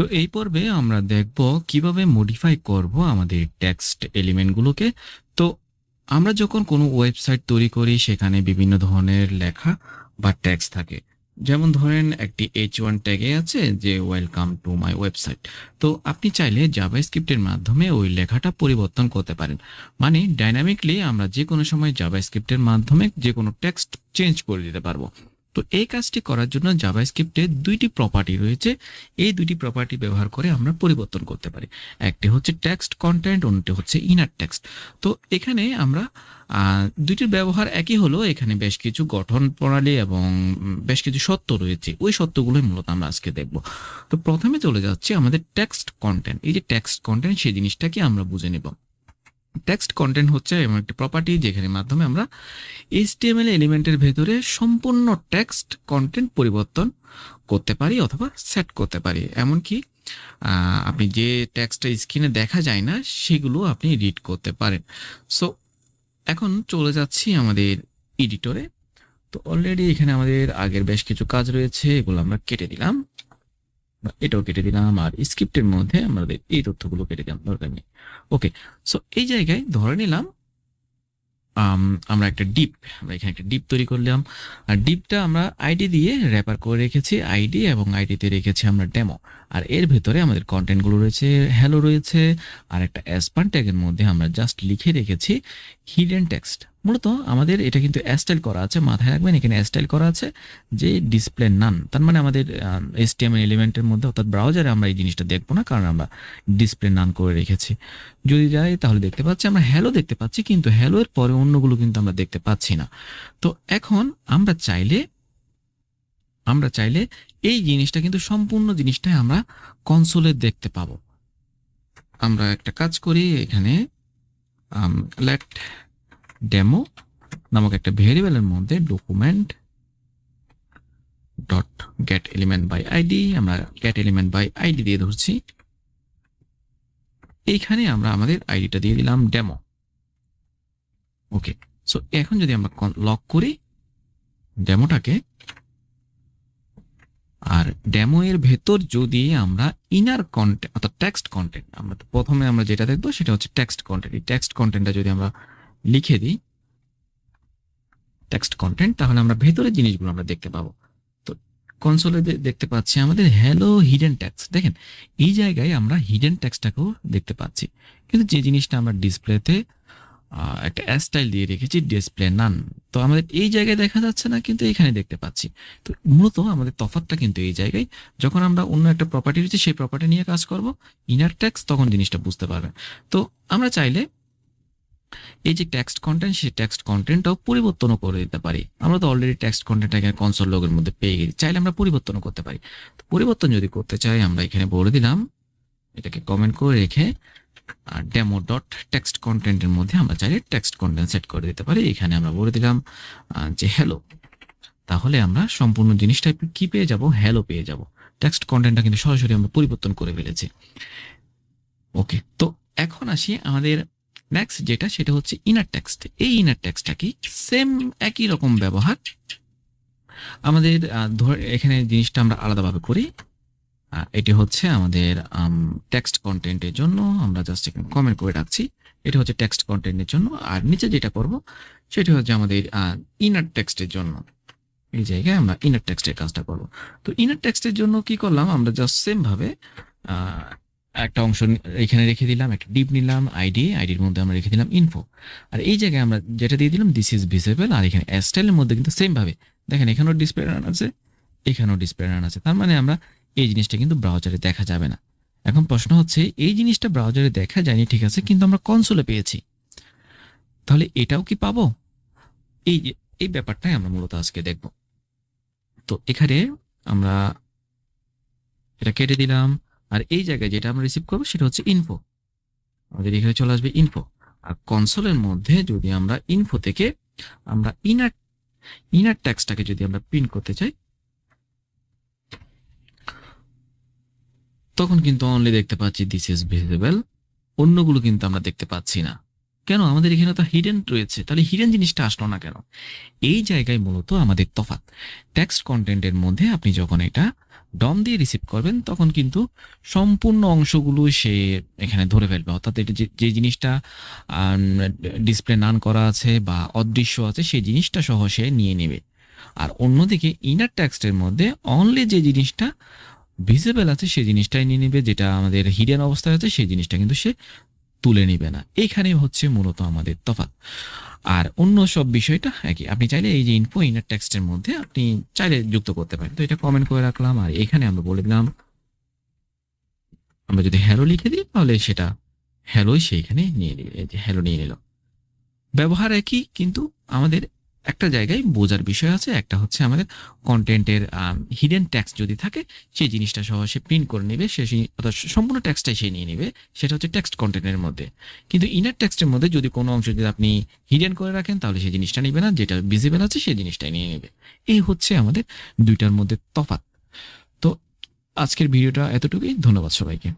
তো এই পর্বে আমরা দেখব কীভাবে মডিফাই করব আমাদের টেক্সট এলিমেন্টগুলোকে তো আমরা যখন কোনো ওয়েবসাইট তৈরি করি, সেখানে বিভিন্ন ধরনের লেখা বা ট্যাক্স থাকে। যেমন ধরেন একটি এইচ ওয়ান ট্যাগে আছে যে ওয়েলকাম টু মাই ওয়েবসাইট তো আপনি চাইলে জাভা স্ক্রিপ্টের মাধ্যমে ওই লেখাটা পরিবর্তন করতে পারেন। মানে ডাইনামিকলি আমরা যে কোনো সময় জাভা স্ক্রিপ্টের মাধ্যমে যে কোনো টেক্সট চেঞ্জ করে দিতে পারব। তো এই কাজটি করার জন্য জাভা স্ক্রিপ্টে দুইটি প্রপার্টি রয়েছে। এই দুইটি প্রপার্টি ব্যবহার করে আমরা পরিবর্তন করতে পারি। একটি হচ্ছে টেক্সট কন্টেন্ট অন্যটি হচ্ছে ইনার টেক্সট তো এখানে আমরা দুইটির ব্যবহার একই হলো। এখানে বেশ কিছু গঠন প্রণালী এবং বেশ কিছু সত্য রয়েছে। ওই সত্যগুলোই মূলত আমরা আজকে দেখব। তো প্রথমে চলে যাচ্ছে আমাদের টেক্সট কন্টেন্ট এই যে টেক্সট কন্টেন্ট সেই জিনিসটাকে আমরা বুঝে নেব। টেক্সট কন্টেন্ট হচ্ছে এমন একটি প্রপার্টি যেখানে মাধ্যমে আমরা এইচটিএমএল এলিমেন্টের ভেতরে সম্পূর্ণ টেক্সট কন্টেন্ট পরিবর্তন করতে পারি অথবা সেট করতে পারি। এমনকি আপনি যে টেক্সটটা স্ক্রিনে দেখা যায় না, সেগুলো আপনি রিড করতে পারেন। সো এখন চলে যাচ্ছি আমাদের এডিটরে তো অলরেডি এখানে আমাদের আগের বেশ কিছু কাজ রয়েছে, এগুলো আমরা কেটে দিলাম। এটাও কেটে দিলাম আর স্ক্রিপ্টের মধ্যে আমাদের এই তথ্যগুলো কেটে দিলাম দরকার নেই। ওকে সো এই জায়গায় ধরে নিলাম আমরা একটা ডিপ, আমরা এখানে একটা ডিপ তৈরি করলাম। আর ডিপটা আমরা আইডি দিয়ে র্যাপার করে রেখেছি, আইডি এবং আইডিতে রেখেছি আমরা ডেমো আর এর ভেতরে আমাদের কন্টেন্টগুলো রয়েছে হ্যালো রয়েছে, আর একটা অ্যাসপান ট্যাগের মধ্যে আমরা জাস্ট লিখে রেখেছি হিডেন টেক্সট মূলত আমাদের এটা কিন্তু অ্যাস্টাইল করা আছে, মাথায় রাখবেন, এখানে অ্যাস্টাইল করা আছে যে ডিসপ্লে নান তার মানে আমাদের এসটিএমএল এলিমেন্টের মধ্যে অর্থাৎ ব্রাউজারে আমরা এই জিনিসটা দেখব না, কারণ আমরা ডিসপ্লে নান করে রেখেছি। যদি যাই তাহলে দেখতে পাচ্ছি, আমরা হ্যালো দেখতে পাচ্ছি, কিন্তু হ্যালো এর পরে অন্যগুলো কিন্তু আমরা দেখতে পাচ্ছি না। তো এখন আমরা চাইলে আমরা চাইলে এই জিনিসটা কিন্তু সম্পূর্ণ জিনিসটাই আমরা কনসোলে দেখতে পাবো। আমরা একটা কাজ করি, এখানে লেট ডেমো নামক একটা ভেরিয়েবলের মধ্যে document dot get element by ID আমরা গেট এলিমেন্ট বাই আইডি দিয়ে ধরছি। এইখানে আমরা আমাদের আইডিটা দিয়ে দিলাম ডেমো ওকে সো এখন যদি আমরা লক করি ডেমোটাকে আর ডেমো এর ভেতর যদি আমরা ইনার কন্টেন্ট অর্থাৎ টেক্সট কন্টেন্ট আমরা প্রথমে আমরা যেটা দেখব সেটা হচ্ছে টেক্সট কন্টেন্ট এই টেক্সট কন্টেন্টটা যদি আমরা লিখে দিই টেক্সট কন্টেন্ট তাহলে আমরা ভেতরের জিনিসগুলো আমরা দেখতে পাবো। তো কনসোলে দেখতে পাচ্ছি আমাদের হ্যালো হিডেন ট্যাক্স দেখেন, এই জায়গায় আমরা হিডেন ট্যাক্সটাকেও দেখতে পাচ্ছি। কিন্তু যে জিনিসটা আমরা ডিসপ্লেতে একটা স্টাইল দিয়ে রেখেছি ডিসপ্লে নান তো আমাদের এই জায়গায় দেখা যাচ্ছে না, কিন্তু এখানে দেখতে পাচ্ছি। তো মূলত আমাদের তফাৎটা কিন্তু এই জায়গায়, যখন আমরা অন্য একটা প্রপার্টি রয়েছে, সেই প্রপার্টি নিয়ে কাজ করব ইনার ট্যাক্স তখন জিনিসটা বুঝতে পারবেন। তো আমরা চাইলে এই যে টেক্সট কন্টেন্ট সেই টেক্সট কন্টেন্টটাও পরিবর্তনও করে দিতে পারি। আমরা তো অলরেডি টেক্সট কন্টেন্ট এখানে কনসোল লগের মধ্যে পেয়ে গেছি। চাইলে আমরা পরিবর্তনও করতে পারি। তো পরিবর্তন যদি করতে চাই, আমরা এখানে বলে দিলাম, এটাকে কমেন্ট করে রেখে, আর ডেমো ডট টেক্সট কন্টেন্টের মধ্যে আমরা চাইলে টেক্সট কন্টেন্ট সেট করে দিতে পারি। এখানে আমরা বলে দিলাম যে হ্যালো তাহলে আমরা সম্পূর্ণ জিনিসটা কি পেয়ে যাব? হ্যালো পেয়ে যাব। টেক্সট কন্টেন্টটা কিন্তু সরাসরি আমরা পরিবর্তন করে ফেলেছি। ওকে তো এখন আসি আমাদের নেক্সট যেটা সেটা হচ্ছে ইনার টেক্সট এই ইনার টেক্সটটা কি সেম একই রকম ব্যবহার। আমাদের এখানে জিনিসটা আমরা আলাদাভাবে করি। এটি হচ্ছে আমাদের টেক্সট কন্টেন্টের জন্য আমরা জাস্ট এখানে কমেন্ট করে রাখছি। এটা হচ্ছে টেক্সট কন্টেন্টের জন্য। আর নিচে যেটা করব সেটা হচ্ছে আমাদের ইনার টেক্সটের জন্য। এই জায়গায় আমরা ইনার টেক্সটের কাজটা করব। তো ইনার টেক্সটের জন্য কি করলাম? আমরা জাস্ট সেম ভাবে আহ, একটা অংশ এখানে রেখে দিলাম, একটা ডিপ নিলাম আইডি আইডির মধ্যে আমরা রেখে দিলাম ইনফো আর এই জায়গায় আমরা যেটা দিয়ে দিলাম দিস ইজ ভিজিবল আর এখানে স্টাইলের মধ্যে কিন্তু সেম ভাবে। দেখেন, এখানেও ডিসপ্লে রান আছে, এখানেও ডিসপ্লে রান আছে। তার মানে আমরা এই জিনিসটা কিন্তু ব্রাউজারে দেখা যাবে না। এখন প্রশ্ন হচ্ছে, এই জিনিসটা ব্রাউজারে দেখা যায়নি, ঠিক আছে, কিন্তু আমরা কনসোলে পেয়েছি। তাহলে এটাও কি পাবো? এই এই ব্যাপারটাই আমরা মূলত আজকে দেখব। তো এখানে আমরা এটা কেটে দিলাম। আর এই জায়গায় যেটা আমরা রিসিভ করব সেটা হচ্ছে ইনফো আমাদের এখানে চলে আসবে ইনফো আর কনসোলের মধ্যে যদি আমরা ইনফো থেকে আমরা ইনার ইনার ট্যাক্সটাকে যদি আমরা প্রিন্ট করতে চাই, তখন কিন্তু অনলি দেখতে পাচ্ছি দিস ইজ ভিজিবল অন্যগুলো কিন্তু আমরা দেখতে পাচ্ছি না। কেন? আমাদের এখানে তো হিডেন রয়েছে। তাহলে হিডেন জিনিসটা আসলো না কেন? এই জায়গায় মূলত আমাদের তফাৎ। টেক্সট কন্টেন্টের মধ্যে আপনি যখন এটা ডম দিয়ে রিসিভ করবেন, তখন কিন্তু সম্পূর্ণ অংশগুলো সে এখানে ধরে ফেলবে। অর্থাৎ এটা যে যে জিনিসটা ডিসপ্লে নান করা আছে বা অদৃশ্য আছে, সেই জিনিসটা সহ সে নিয়ে নেবে। আর অন্যদিকে ইনার টেক্সটের মধ্যে অনলি যে জিনিসটা ভিজিবল আছে সেই জিনিসটাই নিয়ে নেবে। যেটা আমাদের হিডেন অবস্থায় আছে, সেই জিনিসটা কিন্তু সে তুলে নিবে না। এখানে হচ্ছে মূলত আমাদের তফাত আর অন্য সব বিষয়টা একই আপনি চাইলে এই যে ইনফো ইনার টেক্সটের মধ্যে আপনি চাইলে যুক্ত করতে পারেন। তো এটা কমেন্ট করে রাখলাম, আর এখানে আমরা বলে দিলাম, আমরা যদি হ্যালো লিখে দিই, তাহলে সেটা হ্যালোই সেইখানে নিয়ে নিবে হ্যালো নিয়ে নিল। ব্যবহার একই, কিন্তু আমাদের একটা জায়গায় বোঝার বিষয় আছে, একটা হচ্ছে আমাদের কন্টেন্টের হিডেন ট্যাক্স যদি থাকে, সেই জিনিসটা সহ সে প্রিন্ট করে নেবে, সে অর্থাৎ সম্পূর্ণ ট্যাক্সটাই সে নিয়ে নেবে, সেটা হচ্ছে টেক্সট কন্টেন্টের মধ্যে। কিন্তু ইনার টেক্সটের মধ্যে যদি কোনো অংশ যদি আপনি হিডেন করে রাখেন, তাহলে সেই জিনিসটা নেবে না, যেটা ভিজিবল আছে সেই জিনিসটাই নিয়ে নেবে। এই হচ্ছে আমাদের দুইটার মধ্যে তফাৎ। তো আজকের ভিডিওটা এতটুকুই, ধন্যবাদ সবাইকে।